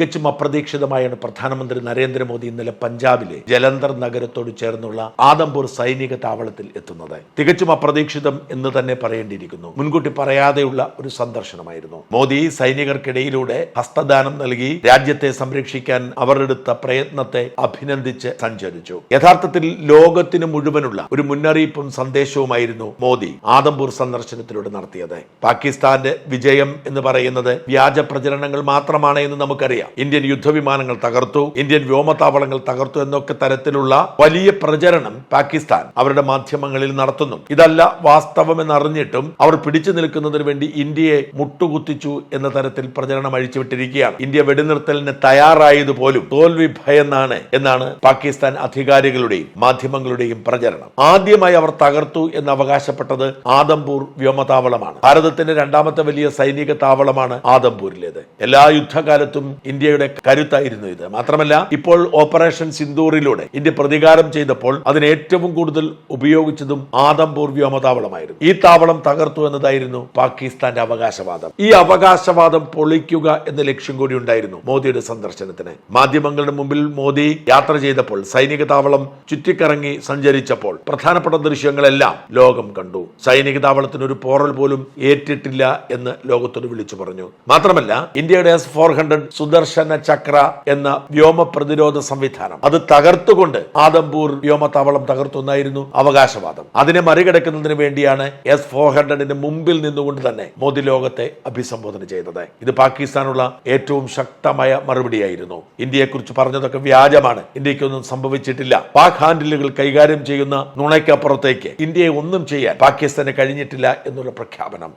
തികച്ചും അപ്രതീക്ഷിതമായാണ് പ്രധാനമന്ത്രി നരേന്ദ്രമോദി ഇന്നലെ പഞ്ചാബിലെ ജലന്ധർ നഗരത്തോട് ചേർന്നുള്ള ആദംപൂർ സൈനിക താവളത്തിൽ എത്തുന്നത്. തികച്ചും അപ്രതീക്ഷിതം എന്ന് തന്നെ പറയേണ്ടിയിരിക്കുന്നു. മുൻകൂട്ടി പറയാതെയുള്ള ഒരു സന്ദർശനമായിരുന്നു. മോദി സൈനികർക്കിടയിലൂടെ ഹസ്തദാനം നൽകി രാജ്യത്തെ സംരക്ഷിക്കാൻ അവരെടുത്ത പ്രയത്നത്തെ അഭിനന്ദിച്ച് സഞ്ചരിച്ചു. യഥാർത്ഥത്തിൽ ലോകത്തിന് മുഴുവനുള്ള ഒരു മുന്നറിയിപ്പും സന്ദേശവുമായിരുന്നു മോദി ആദംപൂർ സന്ദർശനത്തിലൂടെ നടത്തിയത്. പാകിസ്ഥാന്റെ വിജയം എന്ന് പറയുന്നത് വ്യാജ പ്രചരണങ്ങൾ മാത്രമാണ് എന്ന് നമുക്കറിയാം. ഇന്ത്യൻ യുദ്ധവിമാനങ്ങൾ തകർത്തു ഇന്ത്യൻ വ്യോമതാവളങ്ങൾ തകർത്തു എന്നൊക്കെ തരത്തിലുള്ള വലിയ പ്രചരണം പാകിസ്ഥാൻ അവരുടെ മാധ്യമങ്ങളിൽ നടത്തുന്നു. ഇതല്ല വാസ്തവം അറിഞ്ഞിട്ടും അവർ പിടിച്ചു നിൽക്കുന്നതിന് വേണ്ടി ഇന്ത്യയെ മുട്ടുകുത്തിച്ചു എന്ന തരത്തിൽ പ്രചരണം അഴിച്ചുവിട്ടിരിക്കുകയാണ്. ഇന്ത്യ വെടിനിർത്തലിന് തയ്യാറായതുപോലും തോൽവി ഭയന്നാണ് എന്നാണ് പാകിസ്ഥാൻ അധികാരികളുടെയും മാധ്യമങ്ങളുടെയും പ്രചരണം. ആദ്യമായി അവർ തകർത്തു എന്ന് അവകാശപ്പെട്ടത് ആദംപൂർ വ്യോമതാവളമാണ് ഭാരതത്തിന്റെ രണ്ടാമത്തെ വലിയ സൈനിക താവളമാണ് ആദംപൂരിലേത്. എല്ലാ യുദ്ധകാലത്തും ഇന്ത്യയുടെ കരുത്തായിരുന്നു ഇത്. മാത്രമല്ല ഇപ്പോൾ ഓപ്പറേഷൻ സിന്ദൂറിലൂടെ ഇന്ത്യ പ്രതികാരം ചെയ്തപ്പോൾ അതിന് ഏറ്റവും കൂടുതൽ ഉപയോഗിച്ചതും ആദംപൂർ വ്യോമതാവളമായിരുന്നു ഈ താവളം തകർത്തു എന്നതായിരുന്നു പാകിസ്ഥാന്റെ അവകാശവാദം. ഈ അവകാശവാദം പൊളിക്കുക എന്ന ലക്ഷ്യം കൂടി ഉണ്ടായിരുന്നു മോദിയുടെ സന്ദർശനത്തിന്. മാധ്യമങ്ങളുടെ മുമ്പിൽ മോദി യാത്ര ചെയ്തപ്പോൾ സൈനിക താവളം ചുറ്റിക്കറങ്ങി സഞ്ചരിച്ചപ്പോൾ പ്രധാനപ്പെട്ട ദൃശ്യങ്ങളെല്ലാം ലോകം കണ്ടു. സൈനിക താവളത്തിന് ഒരു പോറൽ പോലും ഏറ്റിട്ടില്ല എന്ന് ലോകത്തോട് വിളിച്ചു പറഞ്ഞു. മാത്രമല്ല ഇന്ത്യയുടെ S four hundred Sudarshana Chakra എന്ന വ്യോമ പ്രതിരോധ സംവിധാനം. അത് തകർത്തുകൊണ്ട് ആദംപൂർ വ്യോമത്താവളം തകർത്തുന്നായിരുന്നു അവകാശവാദം. അതിനെ മറികടക്കുന്നതിന് വേണ്ടിയാണ് എസ് ഫോർ ഹൺഡ്രഡിന് മുമ്പിൽ നിന്നുകൊണ്ട് തന്നെ മോദി ലോകത്തെ അഭിസംബോധന ചെയ്തത്. ഇത് പാകിസ്ഥാനുള്ള ഏറ്റവും ശക്തമായ മറുപടിയായിരുന്നു. ഇന്ത്യയെക്കുറിച്ച് പറഞ്ഞതൊക്കെ വ്യാജമാണ്. ഇന്ത്യക്കൊന്നും സംഭവിച്ചിട്ടില്ല. പാക് ഹാൻഡിലുകൾ കൈകാര്യം ചെയ്യുന്ന നുണയ്ക്കപ്പുറത്തേക്ക് ഇന്ത്യയെ ഒന്നും ചെയ്യാൻ പാകിസ്ഥാന് കഴിഞ്ഞിട്ടില്ല എന്നുള്ള പ്രഖ്യാപനം.